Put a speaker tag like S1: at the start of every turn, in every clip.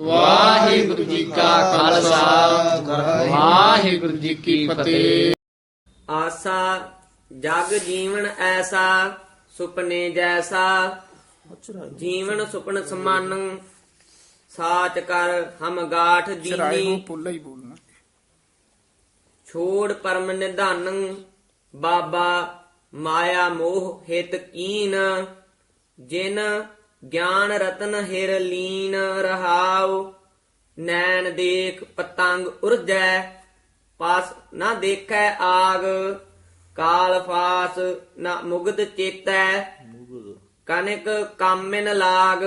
S1: ਵਾਹਿਗੁਰੂ ਜੀ ਕਾ ਖਾਲਸਾ। ਵਾਹਿਗੁਰੂ ਜੀ ਕੀ ਫਤਿਹ।
S2: ਆਸਾ ਜਗ ਜੀਵਨ ਐਸਾ ਸੁਪਨੇ ਜੈਸਾ। ਜੀਵਨ ਸੁਪਨ ਸਮਾਨ ਸਾਚ ਕਰ ਹਮ ਗਾਠ ਦੀਨੀ ਛੋੜ ਪਰਮ ਨਿਧਾਨ ਬਾਬਾ ਮਾਇਆ ਮੋਹ ਹਿਤ ਕੀਨ। ਜਿਨ ਗਿਆਨ ਰਤਨ ਹਿਰ ਲੀਨ ਰਹਾਉ ਨੈਣ ਦੇਖ ਪਤੰਗ ਉਰਜੈ ਪਾਸ ਨਾ ਦੇਖੈ ਆਗ ਕਾਲ ਫਾਸ ਨਾ ਮੁਗਧ ਚੇਤੈ। ਕਨਿਕ ਕਾਮਿਨ ਲਾਗ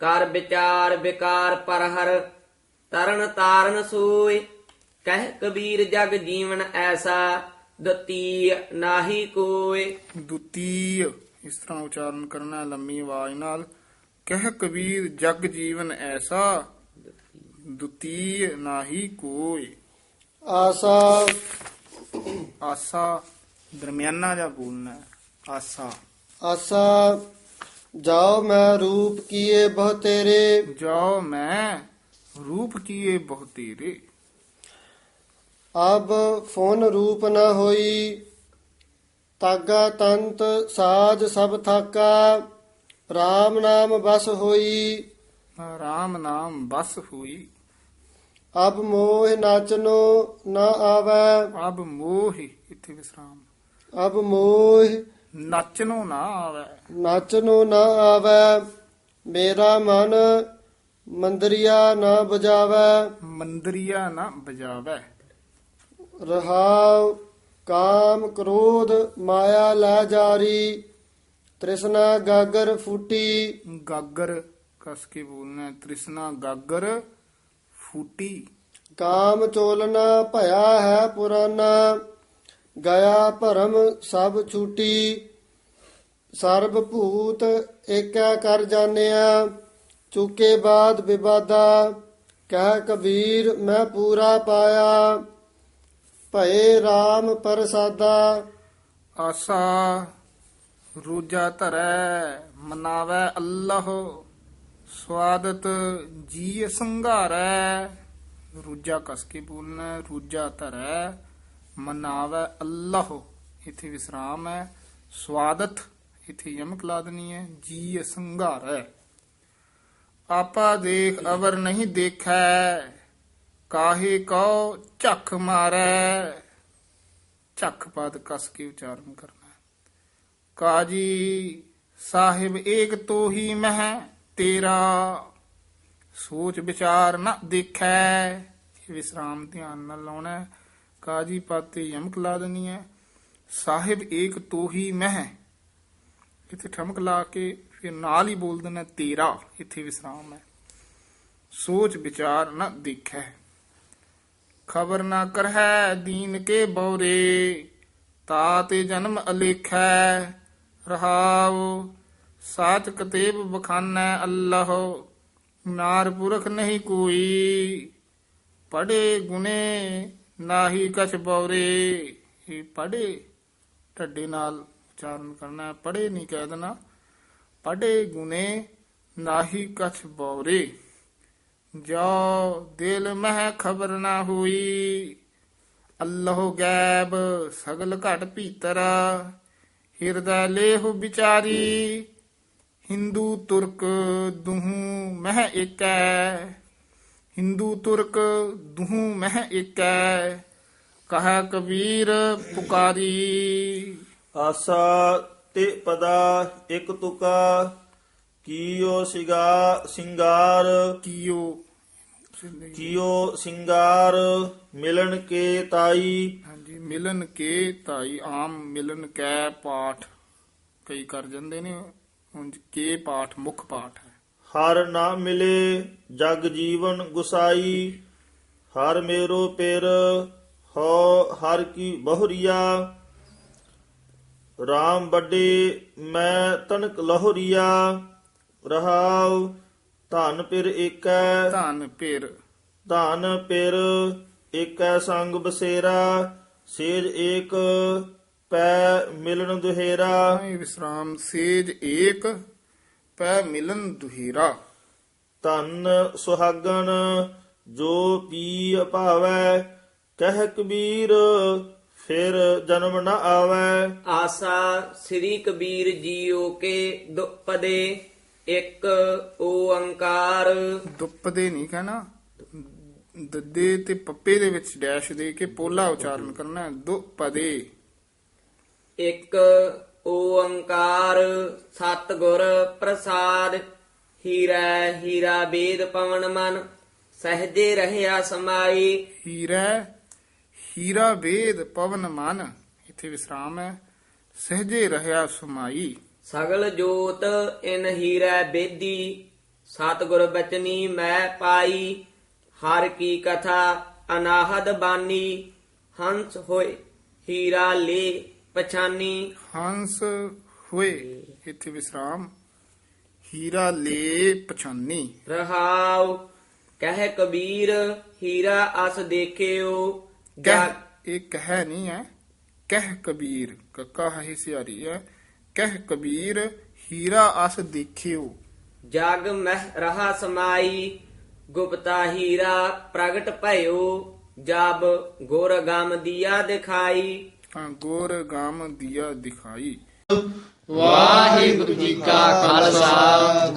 S2: ਕਰ ਵਿਚਾਰ ਵਿਕਾਰ ਪਰਹਰ ਤਰਨ ਤਾਰਨ ਸੋਇ ਕਹਿ ਕਬੀਰ ਜਗ ਜੀਵਨ ਐਸਾ ਦਤੀ ਨਾਹੀ ਕੋਇ
S3: ਦੁਤੀ ਇਸ ਤਰ੍ਹਾਂ ਉਚਾਰਨ ਕਰਨਾ ਲੰਮੀ ਆਵਾਜ਼ ਨਾਲ? ਕਹਿ ਕਬੀਰ ਜਗ ਜੀਵਨ ਐਸਾ ਦੁਤੀ ਨਾਹੀ ਕੋਈ।
S4: ਆਸਾ।
S3: ਆਸਾ ਦਰਮਿਆਨਾ ਜਾ ਬੋਲਣਾ। ਆਸਾ।
S4: ਆਸਾ ਜਾਓ ਮੈਂ ਰੂਪ ਕੀਏ ਬਹੁ ਤੇਰੇ।
S3: ਜਾਓ ਮੈਂ ਰੂਪ ਕੀਏ ਬਹੁ ਤੇਰੇ।
S4: ਅਬ ਫੋਨ ਰੂਪ ਨ ਹੋਈ। ਤਾਗਾ ਤੰਤ ਸਾਜ ਸਭ ਥਾਕਾ RAM ਨਾਮ ਬਸ ਹੋਈ।
S3: ਰਾਮ ਨਾਮ ਬਸ ਹੋਈ।
S4: ਅਬ ਮੋਹ ਨਾਚਨੋ ਨ ਆਵੈ।
S3: ਅਬ ਮੋਹ ਇੱਥੇ ਵਿਸਰਾਮ।
S4: ਅਬ ਮੋਹ
S3: ਨੱਚਨੋ ਨਾ ਆਵੇ।
S4: ਨਾਚਨੋ ਨ ਆਵੈ। ਮੇਰਾ ਮਨ ਮੰਦਰੀਆ ਨ ਬਜਾਵੈ।
S3: ਮੰਦਰੀਆ ਨਾ ਬਜਾਵੇ।
S4: ਰਹਾਉ ਕਾਮ ਕ੍ਰੋਧ ਮਾਇਆ ਲੈ ਜਾਰੀ ਤ੍ਰਿਸ਼ਨਾ ਗਾਗਰ ਫੂਟੀ।
S3: ਗਾਗਰ ਕਸ ਕੇ ਬੋਲਣਾ। ਤ੍ਰਿਸ਼ਨਾ ਗਾਗਰ ਫੂਟੀ।
S4: ਕਾਮ ਚੋਲਨਾ ਭਇਆ ਹੈ ਪੁਰਾਨਾ ਗਿਆ ਭਰਮ ਸਭ ਛੂਟੀ। ਸਰਬ ਭੂਤ ਏਕੈ ਕਰ ਜਾਣਿਆ ਚੁਕੇ ਬਾਦ ਵਿਵਾਦਾ ਕਹਿ ਕਬੀਰ ਮੈਂ ਪੂਰਾ ਪਾਇਆ। ਭਏ RAM ਪ੍ਰਸਾਦਾ।
S3: ਆਸਾ ਰੋਜਾ ਧਰੈ, ਮਨਾਵੇ ਅੱਲਾਹ, ਸਵਾਦਤ ਜੀ ਸੰਘਾਰੈ। ਰੋਜਾ ਕਸ ਕੇ ਬੋਲਣਾ ਰੋਜਾ ਧਰੈ, ਮਨਾਵੇ ਅੱਲਾਹ। ਇਥੇ ਵਿਸਰਾਮ ਹੈ, ਸਵਾਦਤ ਇਥੇ ਯਮਕ ਲਾਦਨੀ ਦੇਣੀ ਹੈ ਜੀ ਸੰਘਾਰੈ। ਆਪਾ ਦੇਖ, ਅਵਰ ਨਹੀਂ ਦੇਖੈ। ਕਾਹੇ ਕਉ ਝੱਖ ਮਾਰੈ। ਝੱਖ ਪਦ ਕਸ ਕੇ ਉਚਾਰਨ ਕਰਨਾ। ਕਾਜੀ ਸਾਹਿਬ ਏਕ ਤੋ ਹੀ ਮਹਿ, ਤੇਰਾ ਸੋਚ ਵਿਚਾਰ ਨਾ ਦੇਖੈ। ਵਿਸਰਾਮ ਧਿਆਨ ਨਾਲ ਲਾਉਣਾ ਹੈ। ਕਾਜੀ ਪਦ ਤੇ ਯਮਕ ਲਾ ਦੇਣੀ ਹੈ। ਸਾਹਿਬ ਏਕ ਤੋ ਹੀ ਮਹਿ। ਇੱਥੇ ਠਮਕ ਲਾ ਕੇ ਫਿਰ ਨਾਲ ਹੀ ਬੋਲ ਦੇਣਾ ਤੇਰਾ। ਇੱਥੇ ਵਿਸਰਾਮ ਹੈ। ਸੋਚ ਵਿਚਾਰ ਨਾ ਦੇਖੈ। ਖਬਰ ਨਾ ਕਰਹਿ ਦੀਨ ਕੇ ਬੌਰੇ ਤਾਤੇ ਜਨਮ ਅਲੇਖੈ, ਰਹਾਉ, ਸਾਚ ਕਤੇਬ ਬਖਾਨੈ ਅੱਲਾਹ, ਨਾਰ ਪੁਰਖ ਨਹੀਂ ਕੋਈ ਪੜੇ ਗੁਨੇ ਨਾਹੀ ਕਛ ਬੌਰੇ ਇਹ ਪੜੇ ਢੱਡੇ ਨਾਲ ਉਚਾਰਨ ਕਰਨਾ ਪੜੇ ਨਹੀਂ ਕਹਿ ਦੇਣਾ ਪੜੇ ਗੁਨੇ ਨਾਹੀ ਕਛ ਬੌਰੇ। ਜੋ ਦਿਲ ਮਹਿ ਖਬਰ ਨਾ ਹੋਈ, ਅੱਲਾਹ ਗੈਬ ਸਗਲ ਘਟ ਭੀਤਰ, ਹਿਰਦੈ ਲੇਹ ਵਿਚਾਰੀ, ਹਿੰਦੂ ਤੁਰਕ ਦੁਹੂ ਮਹਿ ਏਕੈ, ਹਿੰਦੂ ਤੁਰਕ ਦੁਹੂ ਮਹਿ ਏਕੈ, ਕਹਾ ਕਬੀਰ ਪੁਕਾਰੀ।
S5: ਆਸਾ ਤੇ ਪਦਾ ਇਕ ਤੁਕਾ ਕੀਓ ਸਿਗਾ ਸਿੰਗਾਰ
S3: ਕੀਓ।
S5: ਕੀਓ ਸਿੰਗਾਰ ਮਿਲਣ ਕੇ ਤਾਈ।
S3: ਹਾਂਜੀ ਮਿਲਨ ਕੇ ਤਾਈ ਆਮ ਮਿਲਨ ਕੈ ਪਾਠ। ਕਈ ਕਰ ਜਾਂਦੇ ਨੇ ਉਂਝ ਕੇ ਪਾਠ ਮੁੱਖ ਪਾਠ ਹੈ।
S5: ਹਰ ਨਾ ਮਿਲੇ ਜਗ ਜੀਵਨ ਗੁਸਾਈ ਹਰ ਮੇਰੋ ਪਿਰ ਹੋ ਹਰ ਕੀ ਬਹੁਰੀਆ। RAM ਵੱਡੇ ਮੈਂ ਤਨਕ ਲਹੋਰੀਆ। ਰਹਾਉ ਧਨ ਪਿਰ ਏਕੈ।
S3: ਧਨ ਪਿਰ।
S5: ਧਨ ਪਿਰ ਏਕੈ ਸੰਗ ਬਸੇਰਾ ਸੇਜ ਏਕ ਪੈ ਮਿਲਨ ਦੁਹੇਰਾ।
S3: ਵਿਸਰਾਮ ਸੇਜ ਏਕ ਪੈ ਮਿਲਨ ਦੁਹੀਰਾ।
S5: ਧਨ ਸੁਹਾਗਣ ਜੋ ਪੀ ਭਾਵੈ ਕਹਿ ਕਬੀਰ ਫਿਰ ਜਨਮ ਨ ਆਵੈ।
S2: ਆਸਾ ਸ੍ਰੀ ਕਬੀਰ ਜੀਓ ਕੇ ਦੁਪਦੇ ਇੱਕ ਓੰਕਾਰ।
S3: ਦੁੱਪਦੇ ਨਹੀਂ ਕਹਿਣਾ। ਦੱਦੇ ਤੇ ਪੱਪੇ ਦੇ ਵਿੱਚ ਡੈਸ਼ ਦੇ ਕੇ ਪੋਲਾ ਉਚਾਰਨ ਕਰਨਾ ਹੈ। ਦੁੱਪਦੇ।
S2: ਇੱਕ ਓੰਕਾਰ ਸਤਿਗੁਰ ਪ੍ਰਸਾਦ ਹੀਰਾ ਹੀਰਾ ਬੇਦ ਪਵਨ ਮਨ ਸਹਜੇ ਰਹਿਆ ਸਮਾਈ।
S3: ਹੀਰਾ ਹੀਰਾ ਵੇਦ ਪਵਨ ਮਨ ਇੱਥੇ ਵਿਸਰਾਮ ਹੈ। ਸਹਜੇ ਰਹਿਆ ਸੁਮਾਈ।
S2: ਸਗਲ ਜੋਤ ਇਨ ਹੀਰਾ ਬੇਦੀ ਸਤਿਗੁਰ ਬਚਨੀ ਮੈਂ ਪਾਈ ਹਰ ਕੀ ਕਥਾ ਅਨਾਹਦ ਬਾਨੀ ਹੰਸ ਹੋਏ ਹੀਰਾ ਲੇ ਪਛਾਨੀ।
S3: ਹੰਸ ਹੋਏ ਇੱਥੇ ਵਿਸਰਾਮ। ਹੀਰਾ ਲੈ ਪਛਾਨੀ।
S2: ਰਹਾਉ ਕਹਿ ਕਬੀਰ ਹੀਰਾ ਅਸ ਦੇਖਿਓ।
S3: ਕਹਿ ਇਹ ਕਹਿ ਨਹੀਂ ਹੈ। ਕਹਿ ਕਬੀਰ ਕੱਕਾ ਹੈ ਸਿਆਰੀ ਹੈ। ਕਹਿ ਕਬੀਰ ਹੀਰਾ ਅਸ ਦੇਖਿਓ।
S2: ਜਗ ਮਹਿ ਰਹਾ ਸਮਾਈ ਗੁਪਤਾ ਹੀਰਾ ਪ੍ਰਗਟ ਭਇਓ ਜਬ ਗੁਰ ਗਮ ਦੀਆ ਦਿਖਾਈ।
S3: ਹਾਂ ਗੋਰ ਗਾਮ ਦੀਆ ਦਿਖਾਈ।
S1: ਵਾਹਿਗੁਰੂ ਜੀ ਕਾ ਖਾਲਸਾ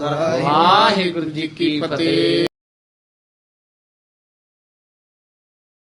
S1: ਵਾਹਿਗੁਰੂ ਜੀ ਕੀ ਫਤਿਹ।